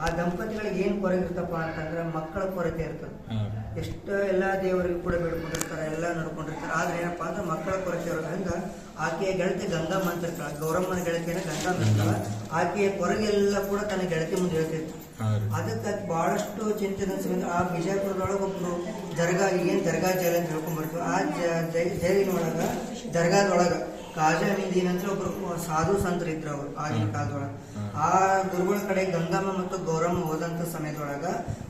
ಆ ದಂಪತಿಗಳಿಗೆ ಏನು ಕೊರತೆ ಇರ್ತಪ್ಪ ಅಂತಂದ್ರೆ ಮಕ್ಕಳ ಕೊರತೆ ಇರ್ತದೆ. ಎಷ್ಟ ಎಲ್ಲ ದೇವರಿಗೂ ಕೂಡ ಬೇಡ್ಕೊಂಡಿರ್ತಾರೆ ಎಲ್ಲ ನೋಡ್ಕೊಂಡಿರ್ತಾರೆ. ಆದ್ರೆ ಏನಪ್ಪಾ ಅಂದ್ರೆ ಮಕ್ಕಳ ಕೊರತೆ ಇರೋದ್ರಿಂದ ಆಕೆಯ ಗೆಳತಿ ಗಂಗಮ್ಮ ಅಂತ ಇರ್ತಾಳೆ ಗೌರಮ್ಮನ ಗೆಳತಿಯನ್ನ ಗಂಗಮ್ಮ ಇರ್ತಾಳ. ಆಕೆಯ ಕೊರಗೆಲ್ಲ ಕೂಡ ತನ್ನ ಗೆಳತಿ ಮುಂದೆ ಹೇಳ್ತಿತ್ತು. ಅದಕ್ಕೆ ಬಹಳಷ್ಟು ಚಿಂತನೆ ಆ ಬಿಜಾಪುರದೊಳಗೆ ಒಬ್ರು ದರ್ಗಾ ಏನ್ ದರ್ಗಾ ಜೈಲ್ ಅಂತ ಹೇಳ್ಕೊಂಡ್ಬರ್ತೀವಿ ಆ ಜೈ- ಜೈಲಿನೊಳಗ ದರ್ಗಾದೊಳಗ ಕಾಜಾ ಮೀದೀನ್ ಅಂತ ಒಬ್ರು ಸಾಧು ಸಂತರು ಇದ್ರು ಅವ್ರು ಆಗಿನ ಕಾಲದೊಳಗ. ಆ ಗುರುಗಳ ಕಡೆ ಗಂಗಮ್ಮ ಮತ್ತು ಗೌರಮ್ಮ ಹೋದಂತ ಸಮಯದೊಳಗ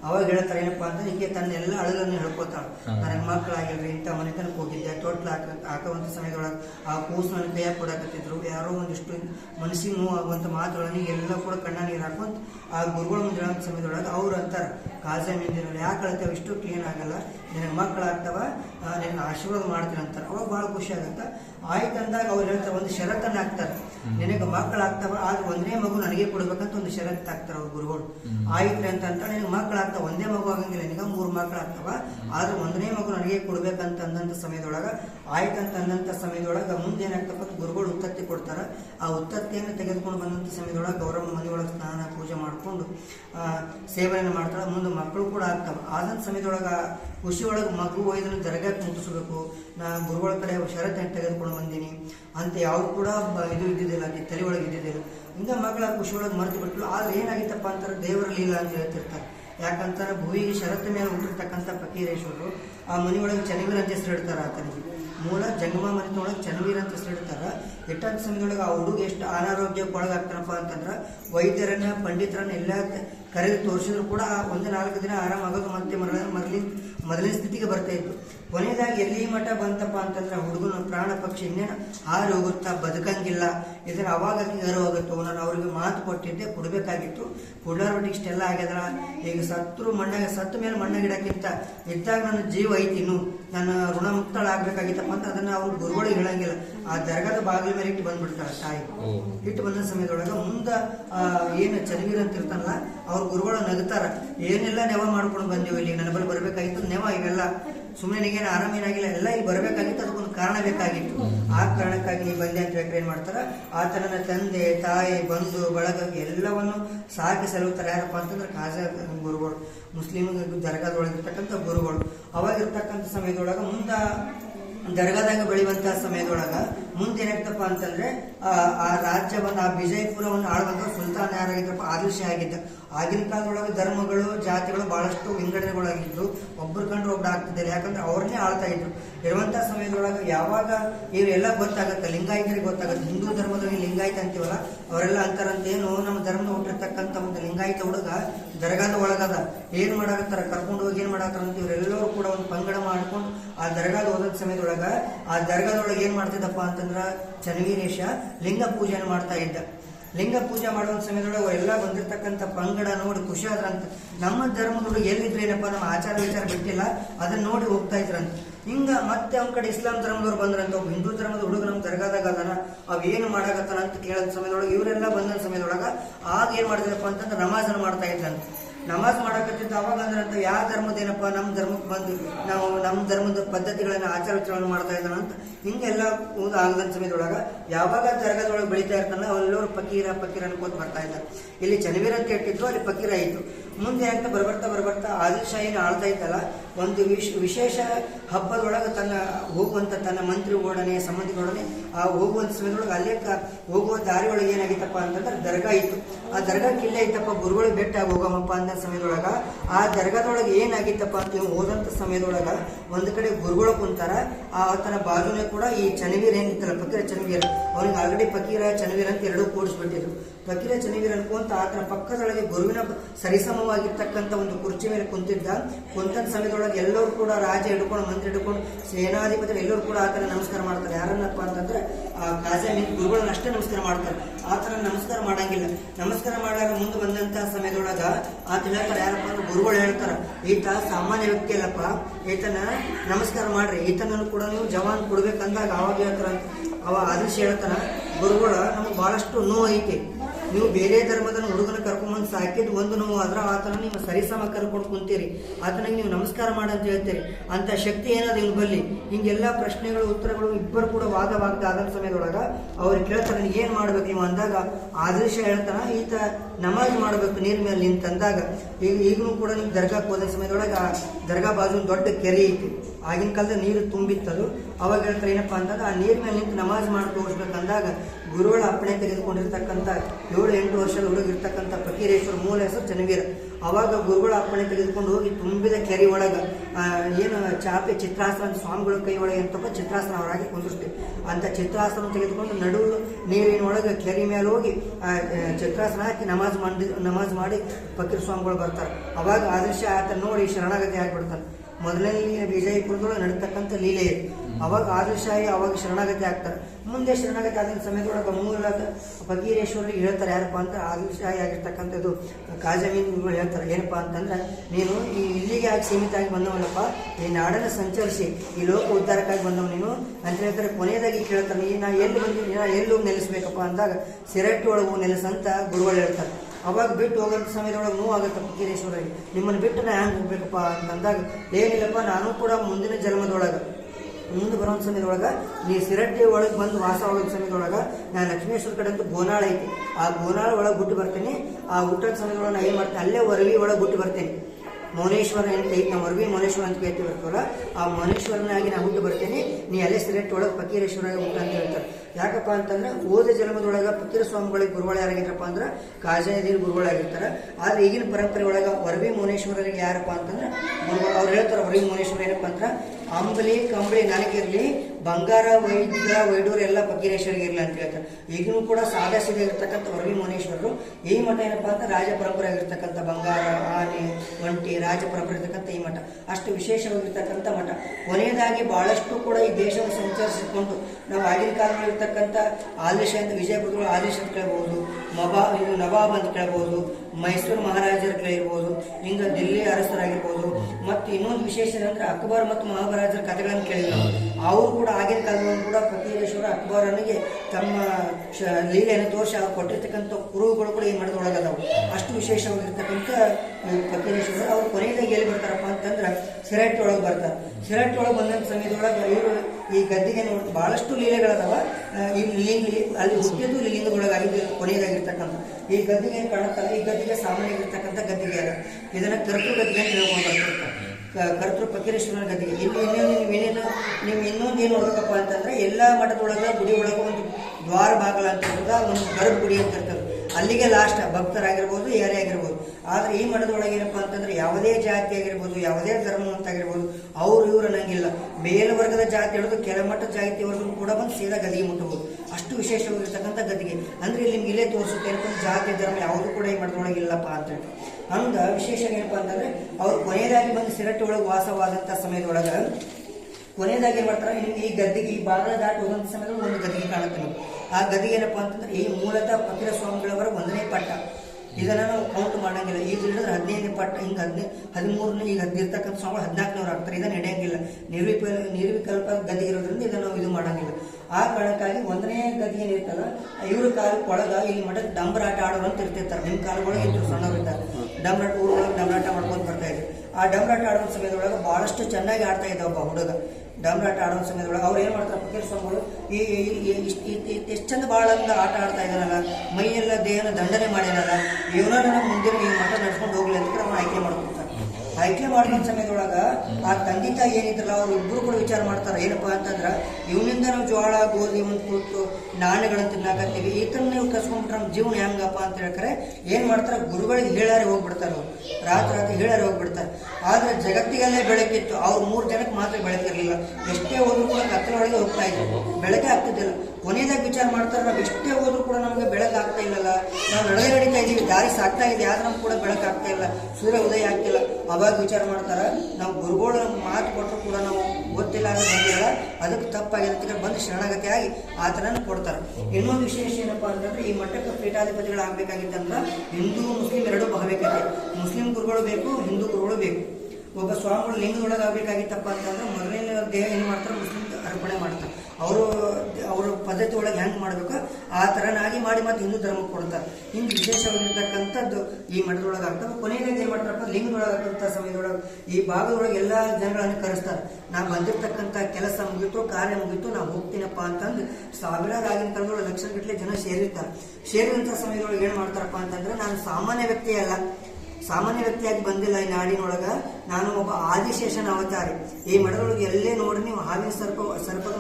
ಅವಾಗ ಹೇಳ್ತಾರೆ ಏನಪ್ಪಾ ಅಂದ್ರೆ ಹಿಂಗೆ ತನ್ನ ಎಲ್ಲ ಅಳಲನ್ನು ಹೇಳ್ಕೊತಾಳ. ತನ್ನ ನನಗೆ ಮಕ್ಕಳಾಗಿಲ್ರಿ ಇಂಥ ಮನೆತನಕ್ಕೆ ಹೋಗಿದ್ದೆ ತೊಟ್ಲ ಹಾಕ ಹಾಕುವಂತ ಸಮಯದೊಳಗ ಆ ಕೂಸು ನನ್ನ ಕೈಯಾಗ ಕೊಡಕತ್ತಿದ್ರು. ಯಾರೋ ಒಂದಿಷ್ಟು ಮನಸ್ಸಿಗೆ ನೋವು ಆಗುವಂತ ಮಾತುಗಳನ್ನ ಎಲ್ಲ ಕೂಡ ಕಣ್ಣ ನೀರು ಹಾಕೊಂತ ಆ ಗುರುಗಳ ಮುಂದೆ ಹೇಳೋ ಸಮಯದೊಳಗ ಅವ್ರು ಅಂತಾರ. ಕಾಜಾ ಮೀದಿನಲ್ಲಿ ಯಾಕೆ ಅಳ್ತಾವ? ಇಷ್ಟು ಕ್ಲೀನ್ ಆಗಲ್ಲ? ನಿನಗೆ ಮಕ್ಕಳಾಗ್ತಾವ ನಿನ್ನ ಆಶೀರ್ವಾದ ಮಾಡ್ತೀನಿ ಅಂತಾರೆ ಅವಾಗ ಬಹಳ ಖುಷಿ ಆಗತ್ತ. ಆಯ್ತು ಅಂದಾಗ ಅವ್ರು ಹೇಳ್ತಾರೆ ಒಂದು ಷರತ್ತನ್ನ ಹಾಕ್ತಾರೆ. ನಿನಗೆ ಮಕ್ಕಳಾಗ್ತಾವ ಆದ್ರೆ ಒಂದೇ ಮಗು ನನಗೆ ಕೊಡ್ಬೇಕಂತ ಒಂದು ಷರತ್ ಹಾಕ್ತಾರೆ ಅವ್ರ ಗುರುಗಳು. ಆಯ್ತ್ರಿ ಅಂತ ಅಂತ ನಿನಗೆ ಮಕ್ಕಳಾಗ್ತಾವ ಒಂದೇ ಮಗು ಆಗಂಗಿಲ್ಲ ನಿನಗೆ ಮೂರು ಮಕ್ಕಳಾಗ್ತಾವ ಆದ್ರೆ ಒಂದನೇ ಮಗು ನನಗೆ ಕೊಡ್ಬೇಕಂತ ಅಂದಂತ ಸಮಯದೊಳಗ ಆಯ್ತು ಅಂತ ಅಂದಂತ ಸಮಯದೊಳಗ ಮುಂದೆ ಏನಾಗ್ತಪ್ಪ ಗುರುಗಳು ಉತ್ತತ್ತಿ ಕೊಡ್ತಾರ. ಆ ಉತ್ತತ್ತಿಯನ್ನು ತೆಗೆದುಕೊಂಡು ಬಂದಂತ ಸಮಯದೊಳಗ ಗೌರಮ್ಮ ಮನೆಯೊಳಗೆ ಸ್ನಾನ ಪೂಜೆ ಮಾಡ್ಕೊಂಡು ಆ, ಸೇವನೆ ಮಾಡ್ತಾಳೆ. ಮುಂದೆ ಮಕ್ಕಳು ಕೂಡ ಆಗ್ತಾವ. ಆದಂತ ಸಮಯದೊಳಗ ಖುಷಿ ಒಳಗೆ ಮಗು ಒಯ್ದನ್ನು ದರ್ಗಾಕ್ಕೆ ಮುಟ್ಟಿಸ್ಬೇಕು. ನಾ ಗುರುಗಳ ಕಡೆ ಷರತ್ತನ್ನು ತೆಗೆದುಕೊಂಡು ಬಂದೀನಿ. ಅಂತ ಯಾವ್ದು ಕೂಡ ಇದು ಇದ್ದಿದ್ದಿಲ್ಲ ತಲೆ ಒಳಗೆ ಇದ್ದಿದ್ದಿಲ್ಲ. ಹಿಂಗ ಮಗಳ ಖುಷಿ ಒಳಗೆ ಮರೆತು ಬಿಟ್ಟು ಆದ್ರೆ ಏನಾಗಿತ್ತಪ್ಪ ಅಂತಾರೆ ದೇವರ ಲೀಲ ಅಂತ ಹೇಳ್ತಿರ್ತಾರೆ. ಯಾಕಂತಾರೆ ಭೂವಿಗೆ ಷರತ್ತು ಮೇಲೆ ಹುಟ್ಟಿರ್ತಕ್ಕಂಥ ಫಕೀರೇಶ್ವರರು ಆ ಮನೆಯೊಳಗೆ ಚನ್ನವೀರ ಅಂತ ಹೆಸರು ಇಡ್ತಾರೆ ಆತನಿಗೆ. ಮೂಲ ಜಂಗಮ ಮನೆತನೊಳಗೆ ಚನ್ನವೀರ ಅಂತ ಹೆಸರಿಡ್ತಾರ. ಎಷ್ಟೊಂದು ಸಮಯದೊಳಗೆ ಆ ಹುಡುಗ ಎಷ್ಟು ಅನಾರೋಗ್ಯಕ್ಕೆ ಒಳಗಾಗ್ತಾನಪ್ಪ ಅಂತಂದ್ರೆ ವೈದ್ಯರನ್ನ, ಪಂಡಿತರನ್ನ ಎಲ್ಲ ಕರೆದು ತೋರಿಸಿದ್ರು ಕೂಡ ಆ ಒಂದು ನಾಲ್ಕು ದಿನ ಆರಾಮಾಗೋದು ಮತ್ತೆ ಮರಳ ಮರಳಿ ಮೊದಲಿನ ಸ್ಥಿತಿಗೆ ಬರ್ತಾ ಇತ್ತು. ಕೊನೆಯದಾಗಿ ಎಲ್ಲಿ ಮಠ ಬಂತಪ್ಪ ಅಂತಂದ್ರೆ ಹುಡುಗನ ಪ್ರಾಣ ಪಕ್ಷಿ ಇನ್ನೇನು ಹಾರಿ ಹೋಗುತ್ತಾ ಬದುಕಂಗಿಲ್ಲ. ಇದರ ಅವಾಗ ಆಗುತ್ತೋ ನಾನು ಅವ್ರಿಗೆ ಮಾತು ಕೊಟ್ಟಿದ್ದೆ, ಕೊಡಬೇಕಾಗಿತ್ತು. ಕೊಡ್ಲಾರ ಬಿಟ್ಟು ಇಷ್ಟೆಲ್ಲ ಆಗ್ಯದಲ್ಲ. ಈಗ ಸತ್ರು ಮಣ್ಣಾಗ ಸತ್ತ ಮೇಲೆ ಮಣ್ಣಾಗಿಡಕ್ಕಿಂತ ಇದ್ದಾಗ ನನ್ನ ಜೀವ ಐತಿ ಇನ್ನು. ನನ್ನ ಋಣ ಅಂತ ಅದನ್ನ ಅವ್ರು ಗುರುಗಳು ಹೇಳಂಗಿಲ್ಲ. ಆ ದರ್ಗದ ಬಾಗಿಲ ಮೇಲೆ ಇಟ್ಟು ಬಂದ್ಬಿಡ್ತಾರ ತಾಯಿ. ಇಟ್ಟು ಬಂದ ಸಮಯದೊಳಗ ಮುಂದ ಏನ್ ಚನ್ನವೀರ ಅಂತ ಇರ್ತಾನಲ್ಲ ಅವ್ರ ಗುರುಗಳು ನಗತಾರ. ಏನೆಲ್ಲ ನೆವ ಮಾಡ್ಕೊಂಡು ಬಂದೀವಿ ಇಲ್ಲಿ ನನ್ನ ಬಳಿ ಬರ್ಬೇಕಾಗಿತ್ತು ನೆವ ಇವೆಲ್ಲ. ಸುಮ್ಮನೆ ನಿಗೇನ ಆರಾಮ ಏನಾಗಿಲ್ಲ ಎಲ್ಲ ಇಲ್ಲಿ ಬರಬೇಕಾಗಿತ್ತು ಅದಕ್ಕೊಂದು ಕಾರಣ ಬೇಕಾಗಿತ್ತು. ಆ ಕಾರಣಕ್ಕಾಗಿ ನೀವು ಬಂದೆ ಅಂತ ಹೇಳಿ ಏನ್ ಮಾಡ್ತಾರ? ಆತನ ತಂದೆ ತಾಯಿ ಬಂಧು ಬಳಗ ಎಲ್ಲವನ್ನು ಸಾಕಿ ಸಲುತ್ತಾರೆ. ಯಾರಪ್ಪ ಅಂತಂದ್ರೆ ಕಾಜಾ ಗುರುಗಳು ಮುಸ್ಲಿಂ ದರ್ಗಾದೊಳಗಿರ್ತಕ್ಕಂಥ ಗುರುಗಳು. ಅವಾಗಿರ್ತಕ್ಕಂಥ ಸಮಯದೊಳಗ ಮುಂದ ದರ್ಗಾದಾಗ ಬೆಳೆಯುವಂತ ಸಮಯದೊಳಗ ಮುಂದೆ ಏನಾಗ್ತಪ್ಪ ಅಂತಂದ್ರೆ, ಆ ರಾಜ್ಯವನ್ನ, ಆ ವಿಜಯಪುರವನ್ನು ಆಳುವಂತ ಸುಲ್ತಾನ್ ಯಾರಾಗಿದ್ದಪ್ಪ, ಆದಿಲ್ ಶಾ ಆಗಿದ್ದ. ಆಗಿನ ಕಾಲದೊಳಗೆ ಧರ್ಮಗಳು, ಜಾತಿಗಳು ಬಹಳಷ್ಟು ವಿಂಗಡಣೆಗಳಾಗಿದ್ದು ಒಬ್ಬರು ಕಂಡ್ರೆ ಒಬ್ರು ಆಗ್ತಿದ್ದಾರೆ ಯಾಕಂದ್ರೆ ಅವ್ರನ್ನೇ ಆಳ್ತಾ ಇದ್ರು. ಇರುವಂತ ಸಮಯದೊಳಗೆ ಯಾವಾಗ ಇವರೆಲ್ಲ ಗೊತ್ತಾಗತ್ತೆ, ಲಿಂಗಾಯತರಿಗೆ ಗೊತ್ತಾಗತ್ತೆ. ಹಿಂದೂ ಧರ್ಮದಲ್ಲಿ ಲಿಂಗಾಯತ ಅಂತೀವಲ್ಲ, ಅವರೆಲ್ಲ ಅಂತಾರಂತ ಏನು ನಮ್ಮ ಧರ್ಮದ ಹುಟ್ಟಿರ್ತಕ್ಕಂಥ ಒಂದು ಲಿಂಗಾಯತ ಹುಡುಗ ದರ್ಗಾದ ಒಳಗದ. ಏನ್ ಮಾಡಾಕತ್ತಾರ? ಕರ್ಕೊಂಡು ಹೋಗಿ ಏನ್ ಮಾಡಾಕತ್ತಾರ ಅಂತ ಇವರೆಲ್ಲರೂ ಕೂಡ ಒಂದು ಪಂಗಡ ಮಾಡ್ಕೊಂಡು ಆ ದರ್ಗಾದ ಹೋದ ಸಮಯದೊಳಗ ಆ ದರ್ಗಾದೊಳಗೆ ಏನ್ ಮಾಡ್ತಿದ್ದಪ್ಪ ಅಂತಂದ್ರ ಚನ್ನವೀರೇಶ ಲಿಂಗ ಪೂಜೆಯನ್ನು ಮಾಡ್ತಾ ಇದ್ದ. ಲಿಂಗ ಪೂಜೆ ಮಾಡುವ ಸಮಯದೊಳಗೆ ಎಲ್ಲ ಬಂದಿರತಕ್ಕಂಥ ಪಂಗಡ ನೋಡಿ ಖುಷಿ ಆದ್ರಂತ. ನಮ್ಮ ಧರ್ಮದೊಳಗೆ ಎಲ್ಲಿದ್ರೆ ಏನಪ್ಪ, ನಮ್ಮ ಆಚಾರ ವಿಚಾರ ಬಿಟ್ಟಿಲ್ಲ, ಅದನ್ನ ನೋಡಿ ಹೋಗ್ತಾ ಇದ್ರಂತ. ಹಿಂಗ ಮತ್ತೆ ಅವ್ನ ಕಡೆ ಇಸ್ಲಾಂ ಧರ್ಮದವ್ರು ಬಂದ್ರಂತ, ಒಬ್ಬ ಹಿಂದೂ ಧರ್ಮದ ಹುಡುಗ ನಮ್ಮ ದರ್ಗಾದಾಗ ಅದನ, ಅವ್ ಏನು ಮಾಡಾಕತ್ತಾನ ಅಂತ ಕೇಳೋ ಸಮಯದೊಳಗೆ, ಇವರೆಲ್ಲ ಬಂದ ಸಮಯದೊಳಗ ಆಗ ಏನ್ ಮಾಡಿದ್ರಪ್ಪ ಅಂತಂದ್ರೆ ನಮಾಜನ ಮಾಡ್ತಾ ಇದ್ದಂತ ನಮಾಜ್ ಮಾಡಕತ್ತಿತ್ತು ಅವಾಗ ಅಂದ್ರಂತ ಯಾವ ಧರ್ಮದೇನಪ್ಪ ನಮ್ಮ ಧರ್ಮಕ್ಕೆ ಬಂದು ನಾವು ನಮ್ಮ ಧರ್ಮದ ಪದ್ಧತಿಗಳನ್ನ, ಆಚಾರ ವಿಚಾರಣೆ ಮಾಡ್ತಾ ಇದ್ದಾನ ಅಂತ, ಹಿಂಗೆಲ್ಲ ಒಂದು ಆಗದ ಸಮಯದೊಳಗ ಯಾವಾಗ ದರ್ಗದೊಳಗೆ ಬೆಳಿತಾ ಇರ್ತಾನಲ್ಲ ಅವೆಲ್ಲರೂ ಪಕೀರ ಪಕೀರ ಅನ್ಕೋತ ಬರ್ತಾ ಇದ್ದಾರೆ ಇಲ್ಲಿ ಚನ್ನವೀರ ಅಂತ ಇಟ್ಟಿದ್ರು ಅಲ್ಲಿ ಪಕೀರ ಆಯಿತು ಮುಂದೆ ಅಂತ ಬರ್ಬರ್ತಾ ಬರ್ಬರ್ತಾ ಆದಿಲ್ ಶಾಹಿನ ಆಳ್ತಾ ಇದ್ದಲ್ಲ, ಒಂದು ವಿಶ್, ವಿಶೇಷ ಹಬ್ಬದೊಳಗೆ ತನ್ನ ಹೋಗುವಂಥ ತನ್ನ ಮಂತ್ರಿಗಳೊಡನೆ ಸಂಬಂಧಿಗಳೊಡನೆ ಆ ಹೋಗುವಂಥ ಸಮಯದೊಳಗೆ ಅಲ್ಲೇ ಹೋಗುವ ದಾರಿ ಒಳಗೆ ಏನಾಗಿತ್ತಪ್ಪ ಅಂತಂದ್ರೆ ದರ್ಗಾ ಇತ್ತು. ಆ ದರ್ಗಾ ಕಿಲ್ಲೆ ಇತ್ತಪ್ಪ ಗುರುಗಳಿಗೆ ಬೆಟ್ಟ ಹೋಗಮಪ್ಪ ಅಂದ ಸಮಯದೊಳಗೆ, ಆ ದರ್ಗಾದೊಳಗೆ ಏನಾಗಿತ್ತಪ್ಪ ಅಂತ ಇವ್ ಹೋದಂಥ ಸಮಯದೊಳಗೆ ಒಂದು ಕಡೆ ಗುರುಗಳು ಕುಂತಾರ, ಆ ಆತನ ಬಾಜುನೇ ಕೂಡ ಈ ಚನವೀರ್ ಏನಿತ್ತಲ್ಲ ಫಕೀರ ಚನವೀರ್ ಅವನಿಗೆ ಆಲ್ರೆಡಿ ಫಕೀರ ಚನವೀರ್ ಅಂತ ಎರಡೂ ಕೂಡಿಸ್ಬಿಟ್ಟಿದ್ರು. ಫಕೀರ ಚೆನ್ನಾಗಿರ ಅನ್ಕೊಂತ ಆತನ ಪಕ್ಕದೊಳಗೆ ಗುರುವಿನ ಸರಿಸಮವಾಗಿರ್ತಕ್ಕಂಥ ಒಂದು ಕುರ್ಚಿ ಮೇಲೆ ಕುಂತಿದ್ದ. ಕುಂತ ಸಮಯದೊಳಗೆ ಎಲ್ಲರೂ ಕೂಡ ರಾಜ ಹಿಡ್ಕೊಂಡು, ಮಂತ್ರಿ ಹಿಡ್ಕೊಂಡು ಸೇನಾಧಿಪತಿ ಎಲ್ಲರೂ ಕೂಡ ಆತನ ನಮಸ್ಕಾರ ಮಾಡ್ತಾರೆ. ಯಾರನ್ನಪ್ಪ ಅಂತಂದ್ರೆ, ಆ ಕಾಜಾಮಿ ಗುರುಗಳನ್ನ ಅಷ್ಟೇ ನಮಸ್ಕಾರ ಮಾಡ್ತಾರೆ. ಆತನ ನಮಸ್ಕಾರ ಮಾಡಂಗಿಲ್ಲ. ನಮಸ್ಕಾರ ಮಾಡಾಗ ಮುಂದೆ ಬಂದಂತ ಸಮಯದೊಳಗ ಆತ ಹೇಳ್ತಾರೆ, ಯಾರಪ್ಪ ಅಂದ್ರೆ ಗುರುಗಳು ಹೇಳ್ತಾರ, ಈತ ಸಾಮಾನ್ಯ ವ್ಯಕ್ತಿ ಅಲ್ಲಪ್ಪ. ಈತನ ನಮಸ್ಕಾರ ಮಾಡ್ರಿ. ಈತನನ್ನು ಕೂಡ ನೀವು ಜವಾನ್ ಕೊಡ್ಬೇಕಂದಾಗ ಅವಾಗ ಹೇಳ್ತಾರ ಅವ ಆದೇಶ ಹೇಳ್ತಾನ, ಗುರುಗಳು ನಮಗೆ ಬಹಳಷ್ಟು ನೋವು ಐತಿ. ನೀವು ಬೇರೆ ಧರ್ಮದ ಹುಡುಗನ ಕರ್ಕೊಂಬಂದು ಸಾಕಿದ್ ಒಂದು ನೋವು, ಆದ್ರೆ ಆತನ ನೀವು ಸರಿಸಮ ಕರ್ಕೊಂಡು ಕುಂತೀರಿ. ಆತನಿಗೆ ನೀವು ನಮಸ್ಕಾರ ಮಾಡ ಅಂತ ಹೇಳ್ತೀರಿ. ಅಂತ ಶಕ್ತಿ ಏನದು ಇವ್ನು ಬಲ್ಲಿ? ಹಿಂಗೆಲ್ಲ ಪ್ರಶ್ನೆಗಳು, ಉತ್ತರಗಳು ಇಬ್ಬರು ಕೂಡ ವಾದವಾಗ್ತಾ ಆದ ಸಮಯದೊಳಗ ಅವ್ರು ಕೇಳ್ತಾರೆ ಏನ್ ಮಾಡ್ಬೇಕು? ನೀವು ಅಂದಾಗ ಆದರ್ಶ ಹೇಳ್ತಾನ, ಈತ ನಮಾಜ್ ಮಾಡ್ಬೇಕು ನೀರ್ ಮೇಲೆ ನಿಂತಂದಾಗ ಈಗ ಈಗಲೂ ಕೂಡ ನೀವು ದರ್ಗಾಕ್ಕೆ ಹೋದ ಸಮಯದೊಳಗ ದರ್ಗಾ ಬಾಜು ದೊಡ್ಡ ಕೆರೆ ಐತಿ. ಆಗಿನ ಕಾಲದ ನೀರು ತುಂಬಿತ್ತದು. ಅವಾಗ ಹೇಳ್ತಾರೆ, ಏನಪ್ಪಾ ಅಂದಾಗ ಆ ನೀರ್ ಮೇಲೆ ನಿಂತು ನಮಾಜ್ ಮಾಡಿ ತೋರಿಸ್ಬೇಕಂದಾಗ ಗುರುಗಳ ಅಪ್ಪಣೆ ತೆಗೆದುಕೊಂಡಿರ್ತಕ್ಕಂಥ ಏಳು ಎಂಟು ವರ್ಷದ ಹುಡುಗಿರ್ತಕ್ಕಂಥ ಫಕೀರೇಶ್ವರ ಮೂಲ ಹೆಸರು ಚನ್ನವೀರ. ಅವಾಗ ಗುರುಗಳ ಅಪ್ಪಣೆ ತೆಗೆದುಕೊಂಡು ಹೋಗಿ ತುಂಬಿದ ಕೆರೆ ಒಳಗೆ ಏನು ಚಾಪೆ ಚಿತ್ರಾಸನ ಸ್ವಾಮಿಗಳ ಕೈ ಒಳಗೆ ಎಂತಪ್ಪ ಚಿತ್ರಾಸನ ಅವರಾಗಿ ಕುಂದಿರ್ತೀವಿ. ಅಂತ ಚಿತ್ರಾಸನ ತೆಗೆದುಕೊಂಡು ನಡು ನೀರಿನ ಒಳಗೆ ಕೆರೆ ಮೇಲೆ ಹೋಗಿ ಚಿತ್ರಾಸನ ಹಾಕಿ ನಮಾಜ್ ಮಾಡಿ ನಮಾಜ್ ಮಾಡಿ ಫಕೀರ್ ಸ್ವಾಮಿಗಳು ಬರ್ತಾರೆ. ಅವಾಗ ಆದರ್ಶ ಆತ ನೋಡಿ ಶರಣಾಗತಿ ಆಗಿಬಿಡ್ತಾರೆ ಮೊದಲನೇ ವಿಜಯಪುರದೊಳಗೆ ನಡೀತಕ್ಕಂಥ ಲೀಲೆ ಇದೆ. ಅವಾಗ ಆದಿಶಾಹಿ ಅವಾಗ ಶರಣಾಗತಿ ಆಗ್ತಾರೆ. ಮುಂದೆ ಶರಣಾಗತಿ ಆದ ಸಮಯದೊಳಗೆ ಮೂರಾಗ ಫಕೀರೇಶ್ವರಿಗೆ ಹೇಳ್ತಾರೆ, ಯಾರಪ್ಪ ಅಂತ ಆದಿಶಾಹಿ ಆಗಿರ್ತಕ್ಕಂಥದ್ದು ಕಾಜಮೀನುಗಳು ಹೇಳ್ತಾರೆ, ಏನಪ್ಪ ಅಂತಂದ್ರೆ, ನೀನು ಈ ಇಲ್ಲಿಗೆ ಆಗಿ ಸೀಮಿತ ಆಗಿ ಬಂದವನಪ್ಪ ಈ ನಾಡನ್ನು ಸಂಚರಿಸಿ, ಈ ಲೋಕ ಉದ್ಧಾರಕ್ಕಾಗಿ ಬಂದವ ನೀನು. ಅಂತ ಹೇಳ್ತಾರೆ, ಕೊನೆಯದಾಗಿ ಕೇಳ್ತಾನೆ ಈ ನಾ ಎಲ್ಲಿ ಬಂದು ಎಲ್ಲಿ ಹೋಗಿ ನೆಲೆಸ್ಬೇಕಪ್ಪ ಅಂದಾಗ ಸಿರಟ್ಟಿ ಒಳಗೆ ಹೋಗಿ ನೆಲೆಸಂತ ಗುರುಗಳು ಹೇಳ್ತಾರೆ. ಅವಾಗ ಬಿಟ್ಟು ಹೋಗೋಂಥ ಸಮಯದೊಳಗೆ ನೋವು ಆಗುತ್ತೆ ಫಕೀರೇಶ್ವರಿಗೆ ನಿಮ್ಮನ್ನು ಬಿಟ್ಟು ನಾ ಹ್ಯಾಂಗೆ ಹೋಗ್ಬೇಕಪ್ಪ ಅಂತಂದಾಗ, ಏನಿಲ್ಲಪ್ಪ, ನಾನು ಕೂಡ ಮುಂದಿನ ಜನ್ಮದೊಳಗೆ ಮುಂದೆ ಬರೋ ಸಮಯದೊಳಗೆ, ನೀ ಸಿರಟ್ಟಿ ಒಳಗೆ ಬಂದು ವಾಸ ಆಗೋ ಸಮಯದೊಳಗೆ ನಾನು ಲಕ್ಷ್ಮೇಶ್ವರ ಕಡೆ ಅಂತ ಗೋನಾಳ ಐತಿ. ಆ ಗೋನಾಳ ಒಳಗೆ ಬಿಟ್ಟು ಬರ್ತೀನಿ. ಆ ಹುಟ್ಟದ ಸಮಯದೊಳಗೆ ನಾ ಏನು ಮಾಡ್ತೇನೆ? ಅಲ್ಲೇ ಒರವಿ ಒಳಗೆ ಬಿಟ್ಟು ಬರ್ತೀನಿ. ಮೌನೇಶ್ವರ ಅಂತ ಐತಿ. ನಾವು ವರವಿ ಮೌನೇಶ್ವರ ಅಂತ ಕೇಳ್ತೀವಿ ಬರ್ತವಲ್ಲ ಆ ಮೌನೇಶ್ವರನಾಗಿ ನಾ ಹುಟ್ಟು ಬರ್ತೀನಿ. ನೀ ಅಲ್ಲೇ ಸಿರಟ್ಟಿ ಒಳಗೆ ಫಕೀರೇಶ್ವರ ಅಂತ ಹೇಳ್ತಾರೆ. ಯಾಕಪ್ಪ ಅಂತಂದ್ರೆ ಓದ ಜನ್ಮದೊಳಗೆ ಫಕೀರ ಸ್ವಾಮಿಗಳಿಗೆ ಗುರುಗಳು ಯಾರಾಗಿದ್ರಪ್ಪ ಅಂದ್ರೆ ಕಾಜಾಯದೀರ್ ಗುರುಗಳಾಗಿರ್ತಾರೆ ಆದ್ರೆ ಈಗಿನ ಪರಂಪರೆ ಒಳಗೆ ವರವಿ ಮುನೇಶ್ವರರಿಗೆ ಯಾರಪ್ಪ ಅಂತಂದ್ರೆ ಗುರುಗಳು ಅವ್ರು ಹೇಳ್ತಾರೆ ವರವಿ ಮುನೇಶ್ವರ ಏನಪ್ಪ ಅಂದ್ರೆ ಅಂಬಲಿ ಕಂಬಳಿ ನನಗಿರ್ಲಿ ಬಂಗಾರ, ವೈದ್ಯ, ವೈಡೂರು ಎಲ್ಲ ಫಕೀರೇಶ್ವರಿಗೆ ಇರಲಿ ಅಂತ ಹೇಳ್ತಾರೆ. ಈಗಲೂ ಕೂಡ ಸಾದಾ ಸೀದಾ ಇರ್ತಕ್ಕಂಥ ವರವಿ ಮುನೇಶ್ವರರು ಈ ಮಠ ಏನಪ್ಪ ಅಂದ್ರೆ ರಾಜ ಪರಂಪರೆ ಆಗಿರ್ತಕ್ಕಂಥ ಬಂಗಾರ, ಆನೆ, ಒಂಟಿ, ರಾಜ ಪರಂಪರೆ ಇರ್ತಕ್ಕಂಥ ಈ ಮಠ. ಅಷ್ಟು ವಿಶೇಷವಾಗಿರ್ತಕ್ಕಂಥ ಮಠ. ಕೊನೆಯದಾಗಿ ಬಹಳಷ್ಟು ಕೂಡ ಈ ದೇಶವನ್ನು ಸಂಚರಿಸಿಕೊಂಡು ನಾವು ಆಗಿನ ಕಾಲದಲ್ಲಿ ಇರ್ತಕ್ಕಂಥ ಆದೇಶ ಅಂತ ವಿಜಯಪುರ ಆದೇಶ ಅಂತ ಕೇಳ್ಬೋದು, ಮಬಾ, ಇದು ನವಾಬ್ ಅಂತ ಕೇಳ್ಬೋದು, ಮೈಸೂರು ಮಹಾರಾಜರು ಕೇಳಿರ್ಬೋದು ಹಿಂಗ ದಿಲ್ಲಿ ಅರಸರಾಗಿರ್ಬೋದು, ಮತ್ತು ಇನ್ನೊಂದು ವಿಶೇಷ ಏನಂದ್ರೆ ಅಕ್ಬರ್ ಮತ್ತು ಮಹಾರಾಜರ ಕಥೆಗಳನ್ನು ಕೇಳಿದ್ರು. ಅವರು ಕೂಡ ಆಗಿನ ಕಾಲದಲ್ಲಿ ಕೂಡ ಫಕೀರೇಶ್ವರ ಅಕ್ಬರನಿಗೆ ತಮ್ಮ ಲೀಲೆಯನ್ನು ತೋರಿಸಿ ಅವ್ರು ಕೊಟ್ಟಿರ್ತಕ್ಕಂಥ ಕುರುಹುಗಳು ಕೂಡ ಏನು ಮಾಡಿದೊಳಗದವು ಅಷ್ಟು ವಿಶೇಷವಾಗಿರ್ತಕ್ಕಂಥ ಈ ಫಕೀರೇಶ್ವರ ಅವ್ರು ಕೊನೆಯದಾಗಿ ಎಲ್ಲಿ ಬರ್ತಾರಪ್ಪ ಅಂತಂದ್ರೆ ಸಿರಟ್ಟಿ ಒಳಗೆ ಬರ್ತಾರೆ. ಶಿರಟ್ಟಿ ಒಳಗೆ ಬಂದಂಥ ಸಮಯದೊಳಗೆ ಇವರು ಈ ಗದ್ದಿಗೆ ನೋಡಿ ಬಹಳಷ್ಟು ಲೀಲೆಗಳದಾವ. ಇಲ್ಲಿ ಅಲ್ಲಿ ಹುಟ್ಟಿದ್ದು ಲಿಂಗದೊಳಗಾಗಿದ್ದು ಕೊನೆಯದಾಗಿರ್ತಕ್ಕಂಥ. ಈ ಗದ್ದಿಗೆ ಏನು ಕಾಣುತ್ತಲ್ಲ ಈ ಗದ್ದಿಗೆ ಸಾಮಾನ್ಯವಾಗಿರ್ತಕ್ಕಂಥ ಗದ್ದಿಗೆ ಅದ. ಇದನ್ನ ಕರ್ತೃ ಗದ್ದಿಗೆ ಅಂತ ಹೇಳ್ಕೊಂಡು ಕರ್ತೃ ಫಕೀರೇಶ್ವರನ ಗದ್ದಿಗೆ. ಇಲ್ಲಿ ಇನ್ನೇನು ನೀವು ಏನೇನು ನೀವು ಇನ್ನೊಂದು ಏನು ನೋಡ್ಬೇಕಪ್ಪ ಅಂತಂದ್ರೆ ಎಲ್ಲ ಮಠದೊಳಗೆ ಗುಡಿ ಒಳಗೆ ಒಂದು ದ್ವಾರ ಬಾಗಲ ಅಂತ ಒಂದು ಗರ್ಭ ಗುಡಿ ಅಂತ ಅಲ್ಲಿಗೆ ಲಾಸ್ಟ್ ಭಕ್ತರಾಗಿರ್ಬೋದು ಯಾರೇ ಆಗಿರ್ಬೋದು ಆದ್ರೆ ಈ ಮಠದೊಳಗೆ ಏನಪ್ಪಾ ಅಂತಂದ್ರೆ ಯಾವುದೇ ಜಾತಿ ಆಗಿರ್ಬೋದು, ಯಾವುದೇ ಧರ್ಮ ಅಂತಾಗಿರ್ಬೋದು ಅವ್ರು ಇವ್ರು ನಂಗಿಲ್ಲ ಮೇಲ್ವರ್ಗದ ಜಾತಿ ಹಿಡಿದು ಕೆಳಮಟ್ಟದ ಜಾತಿಯವರೆಗೂ ಕೂಡ ಬಂದು ಸೀದಾ ಗದಿಗೆ ಮುಟ್ಟಬಹುದು ಅಷ್ಟು ವಿಶೇಷವಾಗಿರ್ತಕ್ಕಂಥ ಗದಿಗೆ ಅಂದ್ರೆ ಇಲ್ಲಿ ನಿಮ್ಗೆ ಇಲ್ಲೇ ತೋರಿಸುತ್ತೆ ಜಾತಿ, ಧರ್ಮ ಯಾವುದು ಕೂಡ ಈ ಮಠದೊಳಗೆ ಇಲ್ಲಪ್ಪ ಅಂತ ಹೇಳಿ. ಅಂದ ವಿಶೇಷ ಏನಪ್ಪಾ ಅಂತಂದ್ರೆ ಅವ್ರು ಕೊನೆಯದಾಗಿ ಬಂದು ಸಿರಟ್ಟಿ ಒಳಗೆ ವಾಸವಾದಂತ ಸಮಯದೊಳಗ ಕೊನೆಯದಾಗಿ ಏನು ಮಾಡ್ತಾರೆ? ನಿಮ್ಗೆ ಈ ಗದ್ದಿಗೆ, ಈ ಬಾಗಿಲ ದಾಟಿ ಹೋದಂತ ಸಮಯದಲ್ಲಿ ಒಂದು ಗದ್ದಿಗೆ ಕಾಣುತ್ತೆ ಆ ಗದ್ದಿಗೆ ಏನಪ್ಪಾ ಅಂತಂದ್ರೆ ಈ ಮೂಲತಃ ಫಕೀರ ಸ್ವಾಮಿಗಳವರ ಒಂದನೇ ಪಟ್ಟ. ಇದನ್ನ ನಾವು ಕೌಂಟ್ ಮಾಡಂಗಿಲ್ಲ. ಈಗ ಹಿಡಿದ್ರೆ ಹದಿನೈದನೇ ಪಟ್ಟ, ಹಿಂಗೆ ಹದಿನೈದು ಹದಿಮೂರನೇ, ಈಗ ಹದಿರ್ತಕ್ಕಂಥ ಸ್ವಾಮಿಗಳು ಹದಿನಾಲ್ಕನವ್ರು ಆಗ್ತಾರೆ. ಇದನ್ನ ನಡೆಯಂಗಿಲ್ಲ. ನಿರ್ವಿಪ ನಿರ್ವಿಕಲ್ಪ ಗದ್ದೆ ಇರೋದ್ರಿಂದ ಇದನ್ನ ನಾವು ಇದು ಮಾಡಂಗಿಲ್ಲ. ಆ ಕಾರಣಕ್ಕಾಗಿ ಒಂದನೇ ಗದ್ದೆ ಏನಿರ್ತಲ್ಲ ಇವ್ರ ಕಾಲಕ್ಕೆ ಒಳಗ ಇಲ್ಲಿ ಮಠಕ್ಕೆ ಡಂಬರಾಟ ಆಡೋರು ಅಂತ ಇರ್ತಿರ್ತಾರೆ. ನಿಮ್ಮ ಕಾಲಗಳು ಇದ್ರು ಸಣ್ಣವರಿದ್ದಾರೆ ಇರ್ತಾರೆ ಡಂಬರಾಟ, ಊರೊಳಗೆ ಡಂಬರಾಟ ಮಾಡ್ಕೊಂಡು ಬರ್ತಾ ಇದ್ರು. ಆ ಡಂಬರಾಟ ಆಡೋ ಸಮಯದೊಳಗೆ ಭಾಳಷ್ಟು ಚೆನ್ನಾಗಿ ಆಡ್ತಾ ಇದ್ದ ಒಬ್ಬ ಹುಡುಗ. ಡಂಬರಾಟ ಆಡೋ ಸಮಯದೊಳಗೆ ಅವ್ರು ಏನು ಮಾಡ್ತಾರೆ ಫಕೀರ್ ಸ್ವಾಮಿಗಳು, ಈ ಎಷ್ಟು ಚಂದ ಭಾಳ ಅಂತ ಆಟ ಆಡ್ತಾ ಇದ್ದಾರಲ್ಲ, ಮೈಯೆಲ್ಲ ದೇಹನ ದಂಡನೆ ಮಾಡಿದಾರ ಇವನ ಮುಂದಿನ ಈ ಮಠ ನಡ್ಸ್ಕೊಂಡು ಹೋಗ್ಲಿ ಅಂತ ಅವ್ನು ಆಯ್ಕೆ ಮಾಡ್ಕೊತಾರೆ ಆಯ್ಕೆ ಮಾಡಿದ ಸಮಯದೊಳಗ ಆ ತಂದೆ ತಾಯಿ ಏನಿದ್ರಲ್ಲ, ಅವ್ರು ಇಬ್ರು ಕೂಡ ವಿಚಾರ ಮಾಡ್ತಾರೆ. ಏನಪ್ಪಾ ಅಂತಂದ್ರ, ಇವನಿಂದ ನಾವು ಜೋಳ, ಗೋಧಿ ಒಂದು ಕೂತು ನಾಣ್ಯಗಳನ್ನ ತಿನ್ನಾಕತ್ತೀವಿ. ಈ ತರ ನೀವು ಕಸ್ಕೊಂಡ್ಬಿಟ್ರೆ ನಮ್ಮ ಜೀವನ ಹೆಂಗಪ್ಪ ಅಂತ ಹೇಳ್ತಾರೆ ಏನ್ ಮಾಡ್ತಾರೆ, ಗುರುಗಳಿಗೆ ಹೇಳಾರೆ ಹೋಗ್ಬಿಡ್ತಾರೆ ಅವ್ರು. ರಾತ್ರಿ ರಾತ್ರಿ ಹೇಳಾರೆ ಹೋಗ್ಬಿಡ್ತಾರೆ. ಆದ್ರೆ ಜಗತ್ತಿಗೆಲ್ಲೇ ಬೆಳಕಿತ್ತು. ಅವ್ರು ಮೂರು ಜನಕ್ಕೆ ಮಾತ್ರ ಬೆಳಕಿರಲಿಲ್ಲ. ಎಷ್ಟೇ ಹೋದ್ರು ಕೂಡ ಕತ್ತಲೊಳಗೆ ಹೋಗ್ತಾ ಇದ್ರು. ಬೆಳಕೆ ಆಗ್ತಿದ್ದಿಲ್ಲ. ಕೊನೆಯದಾಗಿ ವಿಚಾರ ಮಾಡ್ತಾರೆ, ನಾವು ಎಷ್ಟೇ ಹೋದ್ರು ಕೂಡ ನಮಗೆ ಬೆಳಕು ಆಗ್ತಾ ಇಲ್ಲಲ್ಲ. ನಾವು ನಡೆದೇ ನಡೀತಾ ಇದ್ದೀವಿ, ದಾರಿ ಸಾಕ್ತಾ ಇದೆ, ಆದ್ರೆ ನಮ್ಗೆ ಕೂಡ ಬೆಳಕು ಆಗ್ತಾ ಇಲ್ಲ. ಸೂರ್ಯ ಉದಯ ಆಗ್ತಿಲ್ಲ. ಅವಾಗ ವಿಚಾರ ಮಾಡ್ತಾರೆ, ನಾವು ಗುರುಗಳು ಮಾತು ಕೊಟ್ಟರು ಕೂಡ ನಾವು ಗೊತ್ತಿಲ್ಲ ಅಂತ ಬಂದಿಲ್ಲ ಅದಕ್ಕೆ ತಪ್ಪಾಗಿರುತ್ತೆ ಬಂದು ಶರಣಾಗತಿ ಆಗಿ ಆತನನ್ನು ಕೊಡ್ತಾರೆ. ಇನ್ನೊಂದು ವಿಶೇಷ ಏನಪ್ಪ ಅಂತಂದ್ರೆ, ಈ ಮಠಕ್ಕೆ ಪೀಠಾಧಿಪತಿಗಳು ಆಗ್ಬೇಕಾಗಿತ್ತಂದ್ರೆ ಹಿಂದೂ, ಮುಸ್ಲಿಂ ಎರಡೂ ಭಾಗಬೇಕೈತೆ ಮುಸ್ಲಿಂ ಗುರುಗಳು ಬೇಕು, ಹಿಂದೂ ಗುರುಗಳು ಬೇಕು. ಒಬ್ಬ ಸ್ವಾಮಿಗಳು ಲಿಂಗದೊಳಗೆ ಆಗ್ಬೇಕಾಗಿತ್ತಪ್ಪ ಅಂತಂದ್ರೆ, ಮೊದಲನೇ ದೇಹ ಏನು ಮಾಡ್ತಾರೆ ಮುಸ್ಲಿಂ ಅರ್ಪಣೆ ಮಾಡ್ತಾರೆ. ಅವರು, ಅವರ ಪದ್ಧತಿ ಒಳಗೆ ಹೆಂಗೆ ಮಾಡಬೇಕು, ಆ ಥರನಾಗಿ ಮಾಡಿ ಮತ್ತೆ ಹಿಂದೂ ಧರ್ಮಕ್ಕೆ ಕೊಡ್ತಾರೆ ಹಿಂಗೆ ವಿಶೇಷವಾಗಿರ್ತಕ್ಕಂಥದ್ದು ಈ ಮಠದೊಳಗೆ ಆಗ್ತಾರೆ ಕೊನೆಯದಾಗಿ ಏನು ಮಾಡ್ತಾರಪ್ಪ? ಲಿಂಗದೊಳಗೆ ಸಮಯದೊಳಗೆ. ಈ ಭಾಗದೊಳಗೆ ಎಲ್ಲ ಜನಗಳನ್ನು ಕರೆಸ್ತಾರೆ. ನಾವು ಬಂದಿರ್ತಕ್ಕಂಥ ಕೆಲಸ ಮುಗೀತು, ಕಾರ್ಯ ಮುಗೀತು, ನಾವು ಹೋಗ್ತೀನಪ್ಪ ಅಂತಂದು ಸಾವಿರಾರು ಆಗಿನ ಕಾಲದೊಳಗೆ ಲಕ್ಷಗಟ್ಟಲೆ ಜನ ಸೇರಿರ್ತಾರೆ. ಸೇರಿದಂಥ ಸಮಯದೊಳಗೆ ಏನು ಮಾಡ್ತಾರಪ್ಪ ಅಂತಂದ್ರೆ, ನಾನು ಸಾಮಾನ್ಯ ವ್ಯಕ್ತಿ ಅಲ್ಲ. ಸಾಮಾನ್ಯ ವ್ಯಕ್ತಿಯಾಗಿ ಬಂದಿಲ್ಲ ಈ ನಾಡಿನೊಳಗ, ನಾನು ಒಬ್ಬ ಆದಿಶೇಷನ ಅವತಾರಿ. ಈ ಮಠದೊಳಗೆ ಎಲ್ಲೇ ನೋಡಿ ನೀವು, ಹಾವಿನ ಸರ್ಪ, ಸರ್ಪದ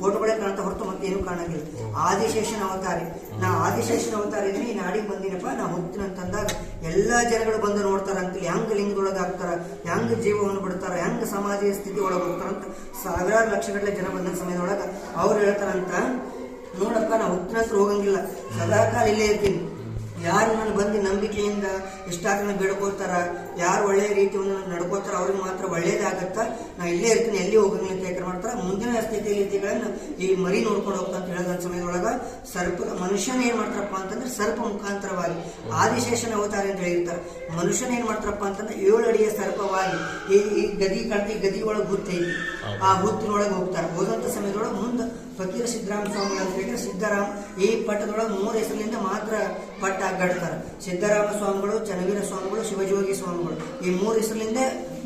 ಫೋಟೋಗಳೇ ಕಾಣ್ತಾ ಹೊರತು ಮತ್ತೆ ಏನು ಕಾಣಂಗಿಲ್ಲ. ಆದಿಶೇಷನ ಅವತಾರಿ. ನಾ ಆದಿಶೇಷನ ಅವತಾರ ಇದ್ರೆ ಈ ನಾಡಿಗೆ ಬಂದಿನಪ್ಪ, ನಾ ಹೋಗ್ತೀನಿ ಅಂತಂದಾಗ ಎಲ್ಲಾ ಜನಗಳು ಬಂದು ನೋಡ್ತಾರ ಅಂತ ಹೆಂಗ್ ಲಿಂಗದೊಳಗೆ ಆಗ್ತಾರ, ಹೆಂಗ್ ಜೀವವನ್ನು ಬಿಡ್ತಾರ, ಹೆಂಗ್ ಸಮಾಜ ಸ್ಥಿತಿ ಒಳಗೆ ಹೋಗ್ತಾರ ಅಂತ ಸಾವಿರಾರು ಲಕ್ಷಗಟ್ಟಲೆ ಜನ ಬಂದ ಸಮಯದೊಳಗ ಅವ್ರು ಹೇಳ್ತಾರಂತ, ನೋಡಪ್ಪ ನಾ ಹೊತ್ತಿನ ಹೋಗಂಗಿಲ್ಲ, ಸದಾಕಾಲ ಇಲ್ಲೇ ಇರ್ತೀನಿ. ಯಾರು ನನ್ನ ಬಂದು ನಂಬಿಕೆಯಿಂದ ಇಷ್ಟಾಕನ ಬೇಡ್ಕೋತಾರ ಯಾರು ಒಳ್ಳೆಯ ರೀತಿಯನ್ನು ನಡ್ಕೋತಾರ ಅವ್ರಿಗೆ ಮಾತ್ರ ಒಳ್ಳೇದಾಗತ್ತಾ? ನಾ ಇಲ್ಲೇ ಇರ್ತೀನಿ, ಎಲ್ಲಿ ಹೋಗಂಗಿಲ್ಲ ಅಂತ ಯಾಕೆ ಮಾಡ್ತಾರ. ಮುಂದಿನ ಸ್ಥಿತಿ ರೀತಿಗಳನ್ನ ಈ ಮರಿ ನೋಡ್ಕೊಂಡು ಹೋಗ್ತಾ ಅಂತ ಹೇಳಿದ ಸಮಯದೊಳಗ, ಸರ್ಪ, ಮನುಷ್ಯನ ಏನ್ ಮಾಡ್ತಾರಪ್ಪ ಅಂತಂದ್ರೆ ಸರ್ಪ ಮುಖಾಂತರವಾಗಿ, ಆದಿಶೇಷನ ಅವತಾರ ಅಂತ ಹೇಳಿರ್ತಾರೆ. ಮನುಷ್ಯನ ಏನ್ ಮಾಡ್ತಾರಪ್ಪ ಅಂತಂದ್ರೆ ಏಳು ಅಡಿಯ ಸರ್ಪವಾಗಿ, ಈ ಗದಿ ಕಾಣ್ತಿ ಗದಿ ಒಳಗೆ ಹುತ್ತೈತಿ ಆ ಹುತ್ತಿನೊಳಗೆ ಹೋಗ್ತಾರೆ. ಹೋದಂತ ಸಮಯದೊಳಗೆ ಮುಂದೆ ಫಕೀರ ಸಿದ್ದರಾಮ ಸ್ವಾಮಿ ಅಂತ ಹೇಳಿದ್ರೆ ಸಿದ್ದರಾಮ ಈ ಪಟ್ಟದೊಳಗೆ ಮೂರು ಹೆಸರಿನಿಂದ ಮಾತ್ರ ಪಟ್ಟ ಅಗ್ಗಡ್ತಾರೆ ಸಿದ್ದರಾಮ ಸ್ವಾಮಿಗಳು, ಚನ್ನವೀರ ಸ್ವಾಮಿಗಳು, ಶಿವಜೋಗಿ ಸ್ವಾಮಿಗಳು. ಈ ಮೂರು ಹೆಸರಿನಿಂದ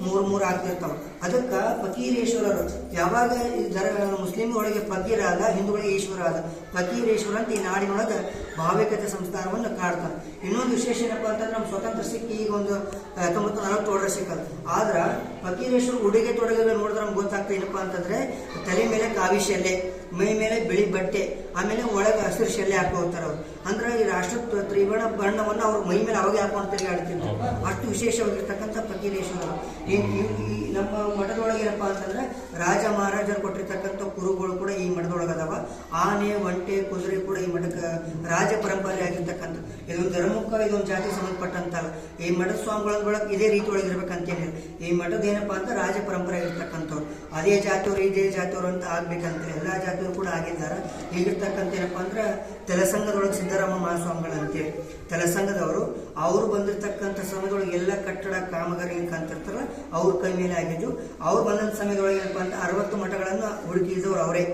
ಮೂರು ಮೂರು ಆಗ್ತಿರ್ತಾವ. ಅದಕ್ಕೆ ಫಕೀರೇಶ್ವರರು, ಯಾವಾಗ ಈ ದರ, ಮುಸ್ಲಿಂ ಒಳಗೆ ಫಕೀರ ಆದ, ಹಿಂದೂಗಳಿಗೆ ಈಶ್ವರ ಆದ, ಫಕೀರೇಶ್ವರ ಅಂತ ಈ ನಾಡಿನೊಳಗೆ ಭಾವಿಕತೆ ಸಂಸ್ಕಾರವನ್ನು ಕಾಡ್ತಾರೆ ಇನ್ನೊಂದು ವಿಶೇಷ ಏನಪ್ಪ ಅಂತಂದ್ರೆ ನಮ್ಮ ಸ್ವತಂತ್ರ ಸಿಕ್ಕಿ ಈಗ ಒಂದು, ಹತ್ತೊಂಬತ್ತು ನಲವತ್ತೇಳರ ಸಿಕ್ಕ ಆದ್ರ ಫಕೀರೇಶ್ವರ ಉಡುಗೆ ತೊಡುಗೆ ನೋಡಿದ್ರೆ ನಮ್ಗೆ ಗೊತ್ತಾಗ್ತಾ ಇಲ್ಲಪ್ಪ ಅಂತಂದ್ರೆ ತಲೆ ಮೇಲೆ ಕಾವಿ ಶೆಲೆ ಮೈ ಮೇಲೆ ಬಿಳಿ ಬಟ್ಟೆ, ಆಮೇಲೆ ಒಳಗೆ ಹಸಿರು ಶೆಲೆ ಹಾಕೋತಾರೆ ಅವ್ರು. ಅಂದ್ರೆ ಈ ರಾಷ್ಟ್ರ ತ್ರಿವರ್ಣ ಬಣ್ಣವನ್ನು ಅವ್ರ ಮೈ ಮೇಲೆ ಅವಾಗ ಹಾಕೊಂಡು ತಿರುಗಾಡ್ತಿದ್ರು ಅಷ್ಟು ವಿಶೇಷವಾಗಿರ್ತಕ್ಕಂಥ ಈ ನಮ್ಮ ಮಠದೊಳಗೆ ಏನಪ್ಪ ಅಂತಂದ್ರೆ ರಾಜ ಮಹಾರಾಜರು ಕೊಟ್ಟಿರ್ತಕ್ಕಂಥ ಕುರುಗಳು ಕೂಡ ಈ ಮಠದೊಳಗೆ ಅದಾವ ಆನೆ, ಒಂಟೆ, ಕುದುರೆ ಕೂಡ ಈ ಮಠಕ್ಕೆ ರಾಜ ಪರಂಪರೆ ಆಗಿರ್ತಕ್ಕಂಥ ಇದೊಂದು ಧರ್ಮಕ್ಕ ಇದೊಂದು ಜಾತಿ ಸಂಬಂಧಪಟ್ಟಂತಲ್ಲ ಈ ಮಠದ ಸ್ವಾಮಿಗಳೊಳಗೆ ಇದೇ ರೀತಿ ಒಳಗೆ ಹೇಳಿ ಈ ಮಠದ ಏನಪ್ಪಾ ಅಂತ ರಾಜ ಪರಂಪರೆ ಇರ್ತಕ್ಕಂಥವ್ರು. ಅದೇ ಜಾತಿಯವರು, ಇದೇ ಜಾತಿಯವರು ಅಂತ ಆಗ್ಬೇಕಂತ ಎಲ್ಲ ಜಾತಿಯವರು ಕೂಡ ಆಗಿದ್ದಾರೆ. ಈಗಿರ್ತಕ್ಕಂಥ ಏನಪ್ಪ ಅಂದ್ರೆ ತೆಲಸಂಘದೊಳಗೆ ಸಿದ್ದರಾಮ ಮಹಾಸ್ವಾಮಿಗಳಂತೆ ಅಂತೇಳಿ ಅವರು ಬಂದಿರ್ತಕ್ಕಂಥ ಸಮಯದೊಳಗೆ ಎಲ್ಲ ಕಟ್ಟಡ, ಕಾಮಗಾರಿ ಏನ್ ಕಾಣ್ತಿರ್ತಾರಲ್ಲ ಅವ್ರ ಕೈ ಮೇಲೆ ಆಗಿದ್ದು, ಅವ್ರು ಬಂದಂತ ಸಮಯದೊಳಗೆ ಏನಪ್ಪ ಅಂತ ಅರವತ್ತು ಮಠಗಳನ್ನು ಹುಡುಕಿದವರು ಅವರೇ.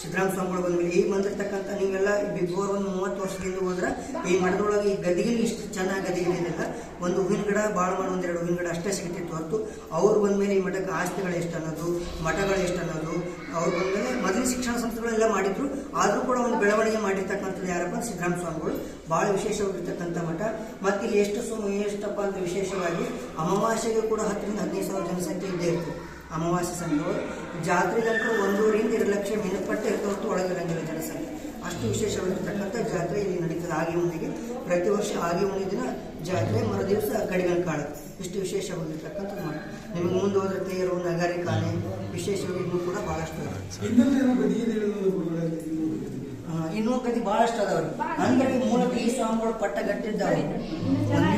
ಸಿದ್ದರಾಮ ಸ್ವಾಮಿಗಳು ಬಂದ್ಮೇಲೆ ಈಗ ಬಂದಿರತಕ್ಕಂಥ ನೀವೆಲ್ಲ ಬಿಫೋರ್ ಒಂದು ಮೂವತ್ತು ವರ್ಷದಿಂದ ಈ ಮಠದೊಳಗೆ ಈ ಗದಿಗಿನ ಇಷ್ಟು ಚೆನ್ನಾಗಿ ಗದಿಗಿನಿಲ್ಲ ಒಂದು ಹೂವಿನ ಗಿಡ ಭಾಳ ಮಾಡಿ ಒಂದೆರಡು ಹೂವಿನ ಗಿಡ ಅಷ್ಟೇ ಸಿಗ್ತಿತ್ತು. ಹೊರತು ಅವ್ರು ಬಂದ್ಮೇಲೆ ಈ ಮಠಕ್ಕೆ ಆಸ್ತಿಗಳು ಎಷ್ಟು ಅನ್ನೋದು, ಮಠಗಳು ಎಷ್ಟು ಅನ್ನೋದು, ಅವ್ರು ಬಂದಮೇಲೆ ಮೊದಲು ಶಿಕ್ಷಣ ಸಂಸ್ಥೆಗಳೆಲ್ಲ ಮಾಡಿದ್ರು. ಆದರೂ ಕೂಡ ಒಂದು ಬೆಳವಣಿಗೆ ಮಾಡಿರ್ತಕ್ಕಂಥದ್ದು ಯಾರಪ್ಪ ಸಿದ್ದರಾಮ ಸ್ವಾಮಿಗಳು. ಭಾಳ ವಿಶೇಷವಾಗಿರ್ತಕ್ಕಂಥ ಮಠ. ಮತ್ತು ಇಲ್ಲಿ ಎಷ್ಟು ಸುಮ್, ಎಷ್ಟಪ್ಪ ಅಂತ ವಿಶೇಷವಾಗಿ ಅಮಾವಾಸ್ಯೆಗೆ ಕೂಡ ಹತ್ತರಿಂದ ಹದಿನೈದು ಸಾವಿರ ಜನಸಂಖ್ಯೆ ಇದ್ದೇ ಇರ್ತದೆ ಅಮಾವಾಸ್ಯೆ ಸಂಘಗಳು ಜಾತ್ರೆದಂಕರು ಒಂದೂರಿಂದ ಎರಡು ಲಕ್ಷ ಮಿನಪಟ್ಟೆ ಒಳಗೆ ಒಳಗಿರಂಗಿಲ್ಲ ಜನಸಂಖ್ಯೆ. ಅಷ್ಟು ವಿಶೇಷವಾಗಿರ್ತಕ್ಕಂಥ ಜಾತ್ರೆ ಇಲ್ಲಿ ನಡೀತದೆ. ಆಗಿ ಹುಣ್ಣಿಗೆ ಪ್ರತಿ ವರ್ಷ ಆಗಿ ಹುಣ್ಣಿ ದಿನ ಜಾತ್ರೆ ಮರು ದಿವಸ ಕಡಿಮೆ ಕಾಳುತ್ತೆ ಇಷ್ಟು ವಿಶೇಷವಾಗಿರ್ತಕ್ಕಂಥದ್ದು ಮಾಡಿ ನಿಮಗೆ ಮುಂದೆ ಹೋದ್ರೆ ತೇರು ನಗರಿಕಾನೆ ವಿಶೇಷವಾಗಿ ಇನ್ನೂ ಕೂಡ ಭಾಳಷ್ಟು ಇನ್ನೂ ಗತಿ ಬಹಳಷ್ಟು ಅದಾವ್ರಿ ಅಂದ್ರೆ ಮೂಲಕ ಈ ಸ್ವಾಮಿಗಳು ಪಟ್ಟ ಗಟ್ಟಿದ್ದಾವೆ.